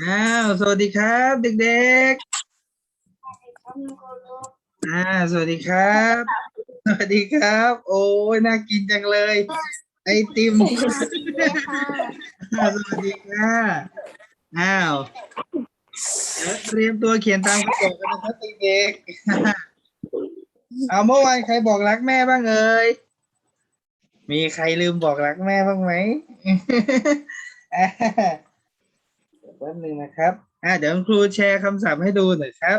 อ้าว สวัสดีครับ เด็กๆ อ่า สวัสดีครับ สวัสดีครับ โอ้ยน่ากินจังเลย ไอติมอ่าสวัสดีค่ะอ้าวเดี๋ยวเตรียมตัวเขียนตามกระจกกันนะครับเด็กๆเอาเมื่อวานใครบอกรักแม่บ้างเอ่ยมีใครลืมบอกรักแม่บ้างไหม อ่าเดี๋ยวแป๊บนึงนะครับอ่าเดี๋ยวคุณครูแชร์คำศัพท์ให้ดูหน่อยครับ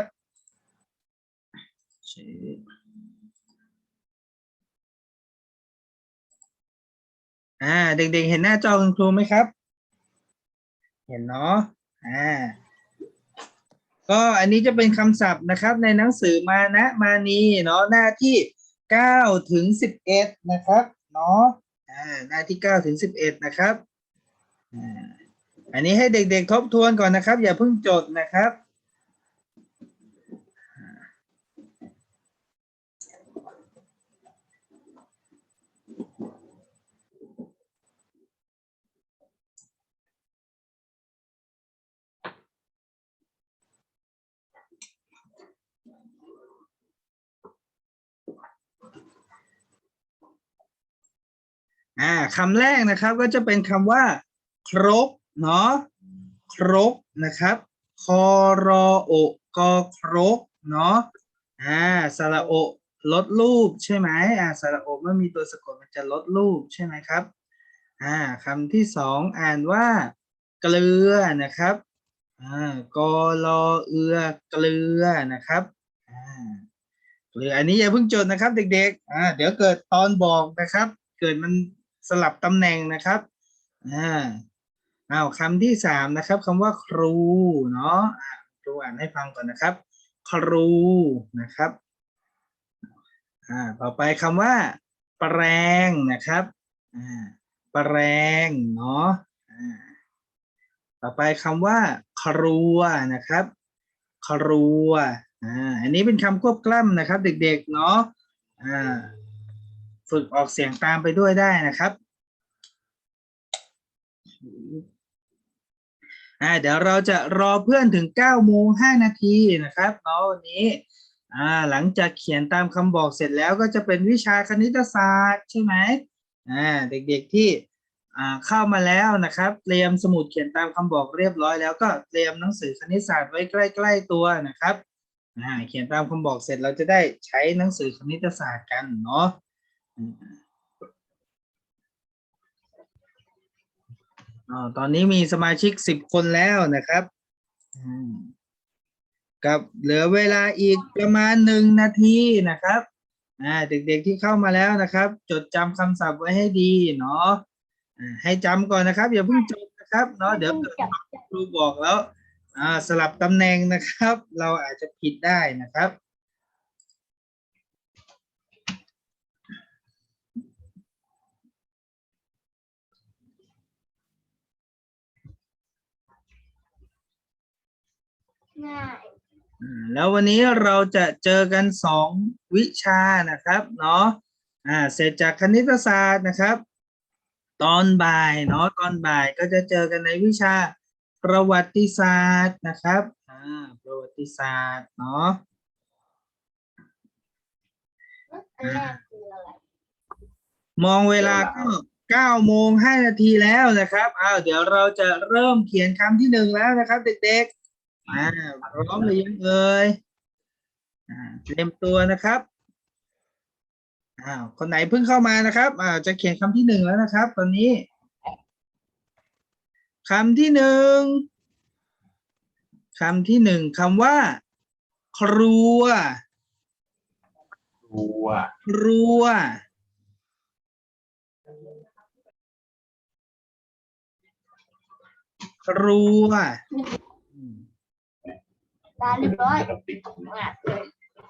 อ่า เด็กๆ เห็นหน้าจอคุณครูไหมครับ เห็นเนาะอ่าก็อันนี้จะเป็นคำศัพท์นะครับ ในหนังสือมานะมานีเนาะหน้าที่เก้าถึงสิบเอ็ดนะครับเนาะอ่าหน้าที่เก้าถึงสิบเอ็ดนะครับ อันนี้ให้เด็กๆทบทวนก่อนนะครับ อย่าเพิ่งจดนะครับ อ่าคำแรกนะครับก็จะเป็นคำว่า รบเนาะครบนะครับคอรอโอกอครบเนาะอ่าสระโอลดรูปใช่ไหมอ่าสระโอเมื่อมีตัวสะกดมันจะลดรูปใช่ไหมครับอ่าคำที่สองอ่านว่า เกลือนะครับอ่ากอรอเอือเกลือนะครับอ่าเกลืออันนี้อย่าเพิ่งจดนะครับ เด็กๆอ่าเดี๋ยวเกิดตอนบอกนะครับ เกิดมันสลับตำแหน่งนะครับอ่า อ้าวคำที่สามนะครับคำว่าครูเนาะครูอ่านให้ฟังก่อนนะครับ ครูนะครับอ่าต่อไปคำว่า แปรงนะครับอ่าแปรงเนาะอ่าต่อไปคำว่า ครัวนะครับ ครัวอ่าอันนี้เป็นคำควบกล้ำนะครับ เด็ก ๆ เนาะอ่าฝึกออกเสียงตามไปด้วยได้นะครับ อ่าเดี๋ยวเราจะรอเพื่อนถึงเก้าโมงห้านาทีนะครับเนาะวันนี้อ่าหลังจากเขียนตามคำบอกเสร็จแล้วก็จะเป็นวิชาคณิตศาสตร์ใช่ไหมอ่าเด็กๆที่อ่าเข้ามาแล้วนะครับ เตรียมสมุดเขียนตามคำบอกเรียบร้อยแล้วก็เตรียมหนังสือคณิตศาสตร์ไว้ใกล้ ๆ ตัวนะครับอ่าเขียนตามคำบอกเสร็จเราจะได้ใช้หนังสือคณิตศาสตร์กันเนาะ อ๋อตอนนี้มีสมาชิกสิบคนแล้วนะครับอืมกับเหลือเวลาอีกประมาณหนึ่งนาทีนะครับอ่าเด็กๆที่เข้ามาแล้วนะครับ จดจำคำศัพท์ไว้ให้ดีเนาะอ่าให้จำก่อนนะครับ อย่าเพิ่งจดนะครับเนาะเดี๋ยวเกิดครูบอกแล้วอ่าสลับตำแหน่งนะครับ เราอาจจะผิดได้นะครับ ง่ายอืมแล้ววันนี้เราจะเจอกันสองวิชานะครับเนาะอ่าเสร็จจากคณิตศาสตร์นะครับ ตอนบ่ายเนาะตอนบ่ายก็จะเจอกันในวิชาประวัติศาสตร์นะครับอ่าประวัติศาสตร์เนาะอันแรกคืออะไรมองเวลาก็เก้าโมงห้านาทีแล้วนะครับอ้าวเดี๋ยวเราจะเริ่มเขียนคำที่หนึ่งแล้วนะครับ เด็กๆ อ่าพร้อมหรือยังเอ่ยอ่าเตรียมตัวนะครับอ้าวคนไหนเพิ่งเข้ามานะครับอ่าจะเขียนคำที่หนึ่งแล้วนะครับ ตอนนี้คำที่หนึ่งคำที่หนึ่งคำว่า ครัวรัว ครัว ครัวอืม ตาเรียบร้อยกับติดมากเลย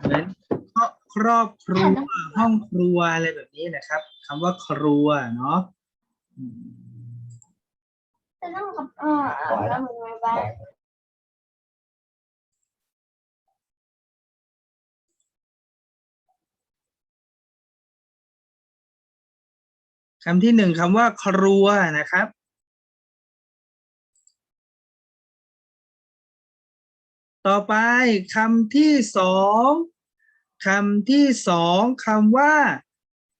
เหมือนครอบครอบครัวห้องครัวอะไรแบบนี้นะครับคำว่าครัวเนาะอืมจะต้องกับอ่าแล้วมึงมาบ้างคำที่หนึ่งคำว่าครัวนะครับ ต่อไปคำที่สองคำที่สองคำว่า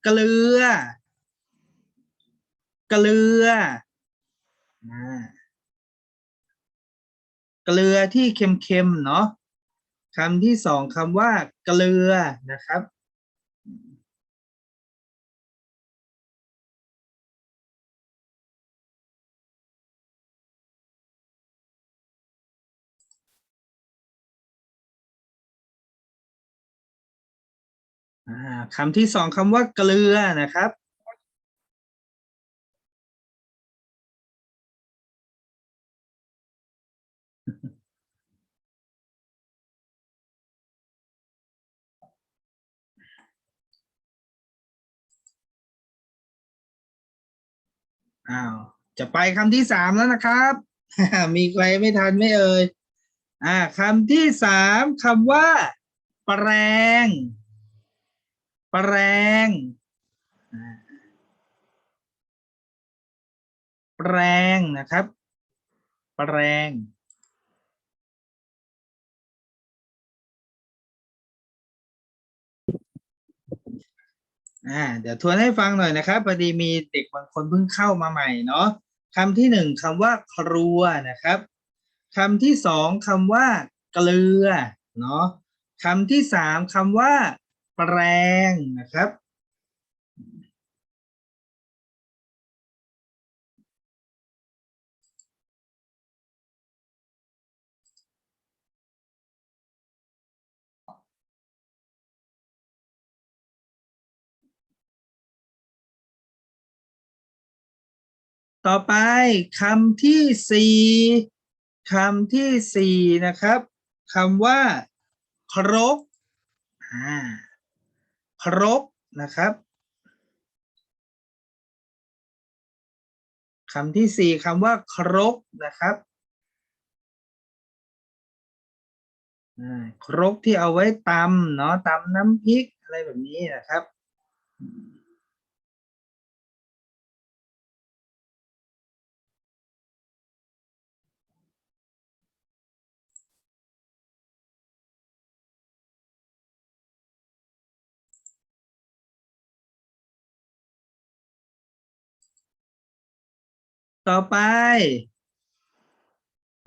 เกลือ เกลือเกลือที่เค็มๆเนาะคำที่สองคำว่า เกลือนะครับ อ่าคำที่สองคำว่าเกลือนะครับ อ้าว จะไปคำที่สามแล้วนะครับ มีใครไม่ทันไม่เอ่ย อ่าคำที่สามคำว่า แปลง แปลง แปลงนะครับ แปลง อ่า เดี๋ยวทวนให้ฟังหน่อยนะครับพอดีมีเด็กบางคนเพิ่งเข้ามาใหม่เนาะคำที่หนึ่งคำว่าครัวนะครับคำที่สองคำว่า เกลือเนาะคำที่สามคำว่า แปลงนะครับ ต่อไปคำที่สี่คำที่สี่นะครับคำว่า ครกอ่า ครกนะครับคำที่สี่คำว่าครกนะครับครกที่เอาไว้ตำเนาะตำน้ำพริกอะไรแบบนี้นะครับ ต่อไป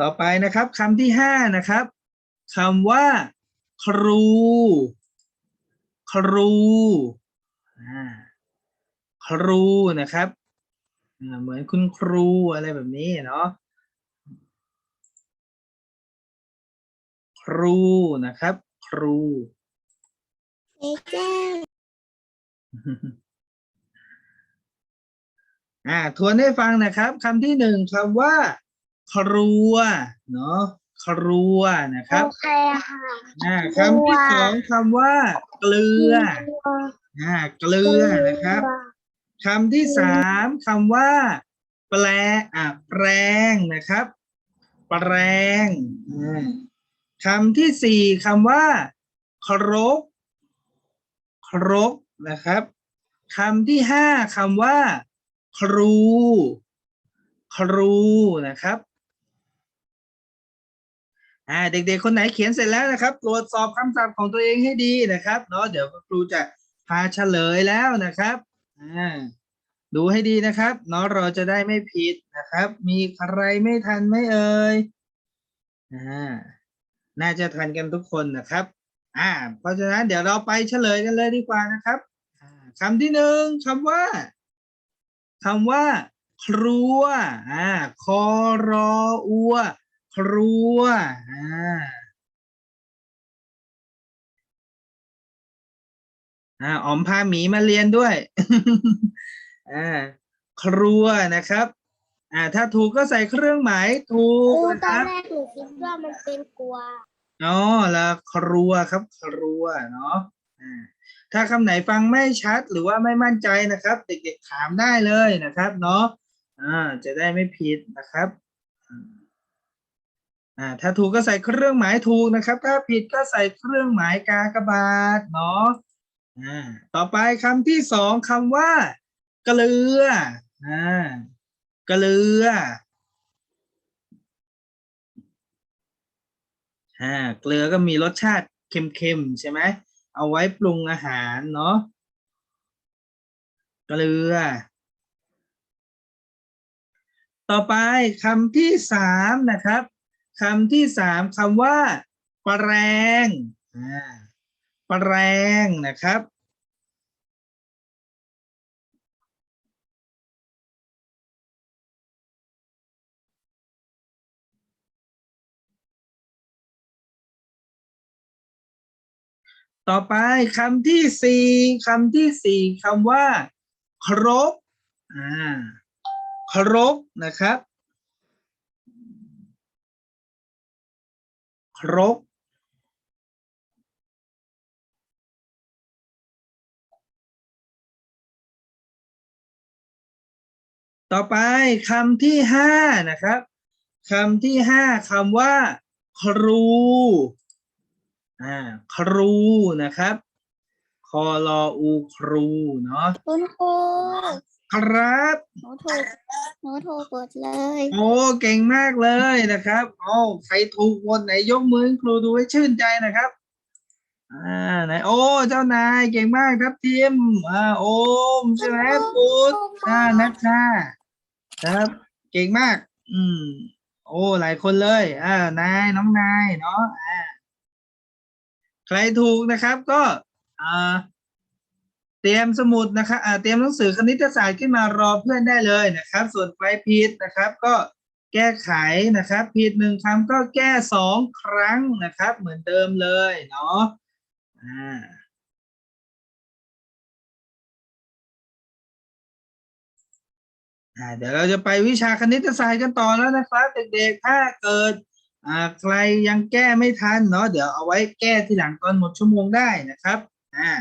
ต่อไปนะครับคำที่ห้านะครับคำว่า ครู ครูครูนะครับเหมือนคุณครูอะไรแบบนี้เนาะครูนะครับ ครูเจ๊แจ้ง อ่าทวนให้ฟังนะครับคำที่หนึ่งคำว่า ครัวเนาะครัวนะครับโอเคค่ะอ่าคำที่สองคำว่า เกลืออ่าเกลือนะครับคำที่สามคำว่า แปลอ่าแปลงนะครับ แปลงอ่าคำที่สี่คำว่า ครกครกนะครับคำที่ห้าคำว่า ครู ครูนะครับอ่าเด็กๆ คนไหนเขียนเสร็จแล้วนะครับ ตรวจสอบคำศัพท์ของตัวเองให้ดีนะครับเนาะเดี๋ยวครูจะพาเฉลยแล้วนะครับอ่าดูให้ดีนะครับเนาะเราจะได้ไม่ผิดนะครับ มีใครไม่ทันไหม่เอ่ยอ่าน่าจะทันกันทุกคนนะครับอ่าเพราะฉะนั้นเดี๋ยวเราไปเฉลยกันเลยดีกว่านะครับคำที่หนึ่งคำว่า คำว่า ครัวอ่าคอรออัว ครัวอ่าอ่าอ๋อมพาหมีมาเรียนด้วยอ่าครัวนะครับ อ่า ถ้าถูกก็ใส่เครื่องหมายถูคกรูนะตคอนรับแรกหนูคิดว่ามันเป็นกลัว อ๋อแล้วครัวครับ ครัวเนาะอ่า ถ้าคำไหนฟังไม่ชัดหรือว่าไม่มั่นใจนะครับ เด็กๆถามได้เลยนะครับเนาะอ่าจะได้ไม่ผิดนะครับอ่าถ้าถูกก็ใส่เครื่องหมายถูกนะครับ ถ้าผิดก็ใส่เครื่องหมายกากบาทเนาะอ่าต่อไปคำที่สองคำว่า เกลืออ่าเกลืออ่าเกลือก็มีรสชาติเค็มๆใช่ไหม เอาไว้ปรุงอาหารเนาะเกลือ ต่อไปคำที่สามนะครับคำที่สามคำว่าแปรงอ่าแปรงนะครับ ต่อไปคำที่สี่คำที่สี่คำว่า ครบอ่าครบนะครับ ครบต่อไปคำที่ห้านะครับคำที่ห้าคำว่า ครู อ่าครูนะครับคอรออูครูเนาะคุณครูครับหนูถูกหนูถูกกดเลย โอ้เก่งมากเลยนะครับโอ้ใครถูกคนไหนยกมือให้ครูดูให้ชื่นใจนะครับอ่าไหนโอ้เจ้านายเก่งมากครับทีมอ่าโอมใช่ไหมปูดอ่านักค่ะครับ เก่งมาก อืม โอ้หลายคนเลยอ่านายน้องนายเนาะอ่า ใครถูกนะครับก็เตรียมสมุดนะครับเตรียมหนังสือคณิตศาสตร์ขึ้นมารอเพื่อนได้เลยนะครับ ส่วนใครผิดนะครับ ก็แก้ไขนะครับ ผิดหนึ่งคำก็แก้สองครั้งนะครับ เหมือนเดิมเลยเนาะอ่าเดี๋ยวเราจะไปวิชาคณิตศาสตร์กันต่อแล้วนะครับ เด็กๆ ถ้าเกิด อ่าใครยังแก้ไม่ทันเนาะเดี๋ยวเอาไว้แก้ทีหลังตอนหมดชั่วโมงได้นะครับอ่า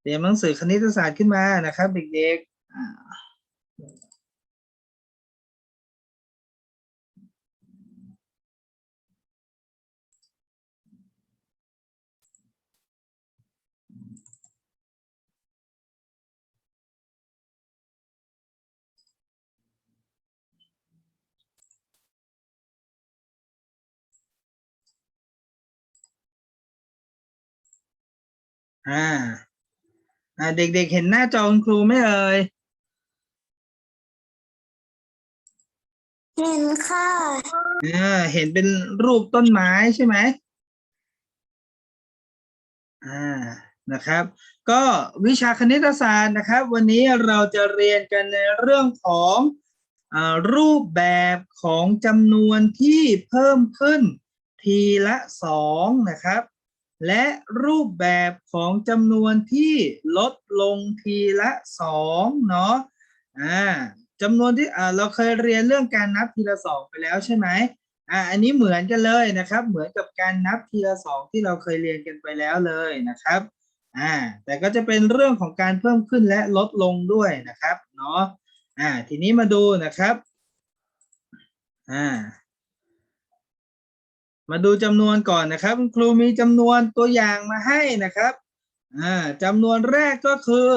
เตรียมหนังสือคณิตศาสตร์ขึ้นมานะครับ เด็กๆอ่า อ่าอ่าเด็กๆเห็นหน้าจอคุณครูไหมเอ่ยเห็นค่ะอ่าเห็นเป็นรูปต้นไม้ใช่ไหมอ่านะครับ ก็วิชาคณิตศาสตร์นะครับ วันนี้เราจะเรียนกันในเรื่องของอารูปแบบของจำนวนที่เพิ่มขึ้นทีละสองนะครับ และรูปแบบของจำนวนที่ลดลงทีละสองเนาะอ่าจำนวนที่อ่าเราเคยเรียนเรื่องการนับทีละสองไปแล้วใช่ไหมอ่าอันนี้เหมือนกันเลยนะครับ เหมือนกับการนับทีละสองที่เราเคยเรียนกันไปแล้วเลยนะครับอ่าแต่ก็จะเป็นเรื่องของการเพิ่มขึ้นและลดลงด้วยนะครับเนาะอ่าทีนี้มาดูนะครับอ่า มาดูจำนวนก่อนนะครับ ครูมีจำนวนตัวอย่างมาให้นะครับอ่าจำนวนแรกก็คือ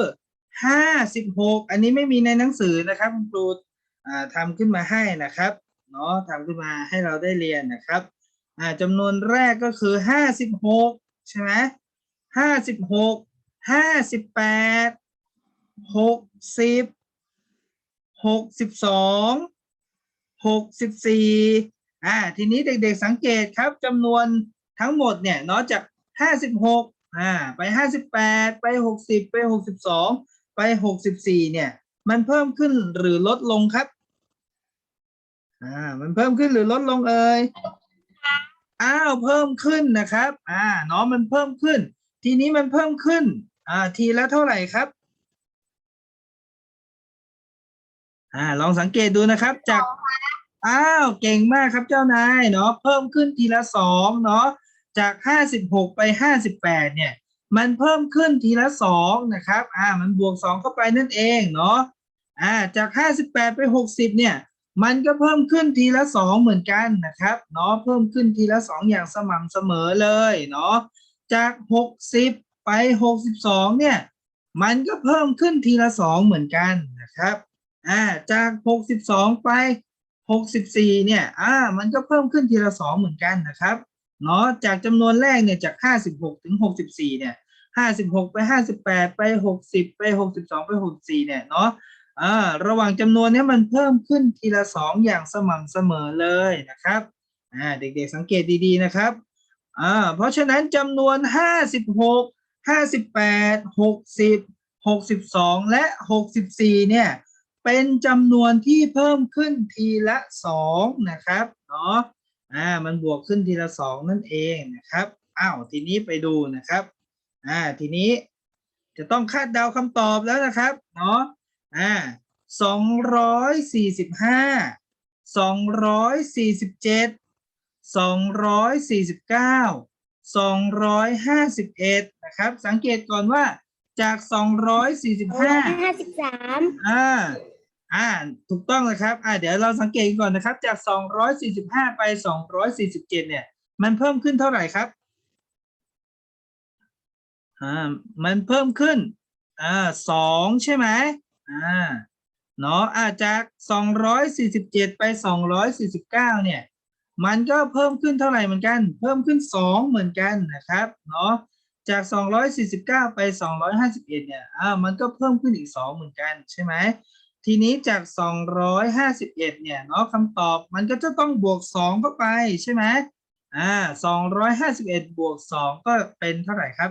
ห้าสิบหกอันนี้ไม่มีในหนังสือนะครับคุณครูอ่าทำขึ้นมาให้นะครับเนาะทำขึ้นมาให้เราได้เรียนนะครับอ่าจำนวนแรกก็คือห้าสิบหกใช่ไหมห้าสิบหกห้าสิบแปดหกสิบหกสิบสองหกสิบสี่ อ่าทีนี้เด็กๆสังเกตครับจำนวนทั้งหมดเนี่ยเนาะจากห้าสิบหกอ่าไปห้าสิบแปดไปหกสิบไปหกสิบสองไปหกสิบสี่เนี่ย มันเพิ่มขึ้นหรือลดลงครับอ่ามันเพิ่มขึ้นหรือลดลงเอ่ยอ้าวเพิ่มขึ้นนะครับอ่าเนาะมันเพิ่มขึ้น ทีนี้มันเพิ่มขึ้นอ่าทีละเท่าไหร่ครับอ่าลองสังเกตดูนะครับจาก อ้าวเก่งมากครับเจ้านายเนาะเพิ่มขึ้นทีละสองเนาะจากห้าสิบหกไปห้าสิบแปดเนี่ย มันเพิ่มขึ้นทีละสองนะครับ อ่า มันบวกสองเข้าไปนั่นเองเนาะอ่าจากห้าสิบแปดไปหกสิบเนี่ย มันก็เพิ่มขึ้นทีละสองเหมือนกันนะครับเนาะเพิ่มขึ้นทีละสองอย่างสม่ำเสมอเลยเนาะจากหกสิบไปหกสิบสองเนี่ย มันก็เพิ่มขึ้นทีละสองเหมือนกันนะครับอ่าจากหกสิบสองไป หกสิบสี่เนี่ย อ่า มันก็เพิ่มขึ้นทีละสองเหมือนกันนะครับ เนาะ จากจำนวนแรกเนี่ยจากห้าสิบหกถึงหกสิบสี่เนี่ยห้าสิบหกไปห้าสิบแปดไปหกสิบไปหกสิบสองไปหกสี่เนี่ย เนาะ อ่า ระหว่างจำนวนเนี้มันเพิ่มขึ้นทีละสองอย่างสม่ำเสมอเลยนะครับ อ่า เด็กๆสังเกตดีๆนะครับ อ่า เพราะฉะนั้นจำนวนห้าสิบหกห้าสิบแปดหกสิบหกสิบสองและหกสิบสี่เนี่ย เป็นจำนวนที่เพิ่มขึ้นทีละสองนะครับเนาะอ่ามันบวกขึ้นทีละสองนั่นเองนะครับอ้าวทีนี้ไปดูนะครับอ่าทีนี้จะต้องคาดเดาคำตอบแล้วนะครับเนาะอ่าสองร้อยสี่สิบห้าสองร้อยสี่สิบเจ็ดสองร้อยสี่สิบเก้าสองร้อยห้าสิบเอ็ดนะครับ สังเกตก่อนว่า จากสองร้อยสี่สิบห้าห้าสิบสามอ่า อ่า ถูกต้องเลยครับ อ่า เดี๋ยวเราสังเกตก่อนนะครับ จาก 245 ไป 247 เนี่ย มันเพิ่มขึ้นเท่าไหร่ครับ อ่า มันเพิ่มขึ้น อ่าสองใช่ไหมอ่า เนาะอ่าจาก 247 ไป 249 เนี่ย มันก็เพิ่มขึ้นเท่าไหร่เหมือนกัน เพิ่มขึ้น 2 เหมือนกันนะครับ เนาะ จาก 249 ไป 251 เนี่ย อ่า มันก็เพิ่มขึ้นอีก 2 เหมือนกันใช่ไหม ทีนี้จาก 251 เนี่ยเนาะคำตอบมันก็จะต้องบวก 2 เข้าไปใช่ไหมอ่า 251 บวก 2 ก็เป็นเท่าไหร่ครับ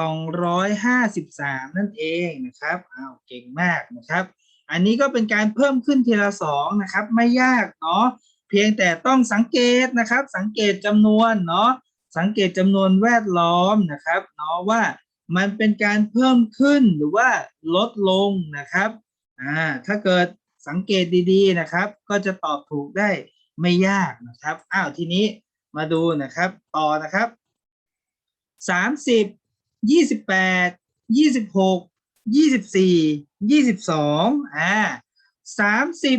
253 นั่นเองนะครับ อ้าว เก่งมากนะครับ อันนี้ก็เป็นการเพิ่มขึ้นทีละ 2 นะครับ ไม่ยากเนาะ เพียงแต่ต้องสังเกตนะครับ สังเกตจำนวนเนาะ สังเกตจำนวนแวดล้อมนะครับเนาะว่ามันเป็นการเพิ่มขึ้นหรือว่าลดลงนะครับอ่าถ้าเกิดสังเกตดีๆนะครับ ก็จะตอบถูกได้ไม่ยากนะครับอ้าวทีนี้มาดูนะครับต่อนะครับสามสิบยี่สิบแปดยี่สิบหกยี่สิบสี่ยี่สิบสองอ่าสามสิบ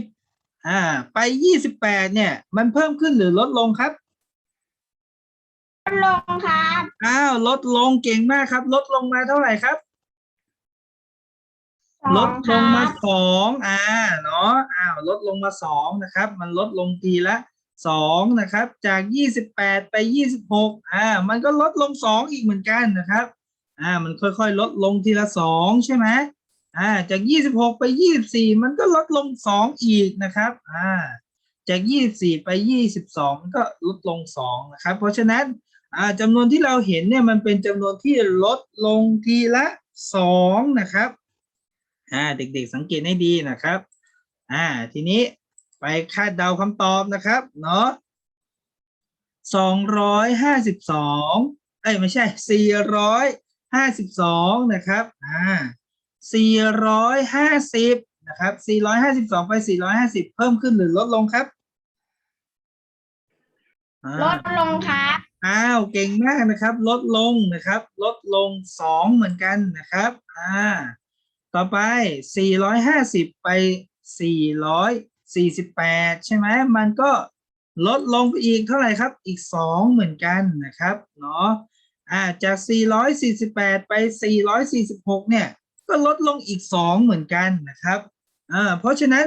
อ่าไปยี่สิบแปดเนี่ยมันเพิ่มขึ้นหรือลดลงครับ ลงครับอ้าวลดลงเก่งมากครับ ลดลงมาเท่าไหร่ครับ ลดลงมาสองอ่าเนาะอ้าวลดลงมาสองนะครับ มันลดลงทีละสองนะครับ จากยี่สิบแปดไปยี่สิบหกอ่า มันก็ลดลงสองอีกเหมือนกันนะครับ อ่า มันค่อยๆ ลดลงทีละสองใช่ไหมอ่า จากยี่สิบหกไปยี่สิบสี่มันก็ลดลงสองอีกนะครับ อ่า จากยี่สิบสี่ไปยี่สิบสองก็ลดลงสองนะครับ เพราะฉะนั้น อ่าจำนวนที่เราเห็นเนี่ยมันเป็นจำนวนที่ลดลงทีละสองนะครับอ่าเด็กๆสังเกตให้ดีนะครับอ่าทีนี้ไปคาดเดาคำตอบนะครับเนาะสองร้อยห้าสิบสองเอ้ยไม่ใช่สี่ร้อยห้าสิบสองนะครับอ่าสี่ร้อยห้าสิบนะครับสี่ร้อยห้าสิบสองไปสี่ร้อยห้าสิบเพิ่มขึ้นหรือลดลงครับลดลงครับ อ้าวเก่งมากนะครับ ลดลงนะครับ ลดลงสองเหมือนกันนะครับอ่าต่อไป 450 ไป 448 ใช่ไหมมันก็ลดลงไปอีกเท่าไหร่ครับ อีก 2 เหมือนกันนะครับเนาะอ่าจาก 448 ไป 446 เนี่ย ก็ลดลงอีก 2 เหมือนกันนะครับอ่าเพราะฉะนั้น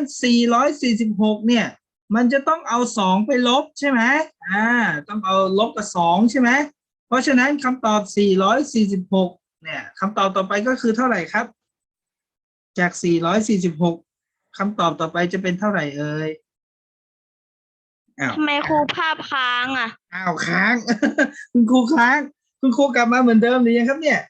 446 เนี่ย มันจะต้องเอา2ไปลบใช่ไหมอ่า ต้องเอาลบกับ2ใช่ไหม เพราะฉะนั้นคำตอบ 446 เนี่ยคำตอบต่อไปก็คือเท่าไหร่ครับ จาก 446คำตอบต่อไปจะเป็นเท่าไหร่เอ่ยอ้าวทำไมครูภาพค้างอะ อ้าวค้าง คุณครูค้าง คุณครูกลับมาเหมือนเดิมหรือยังครับเนี่ย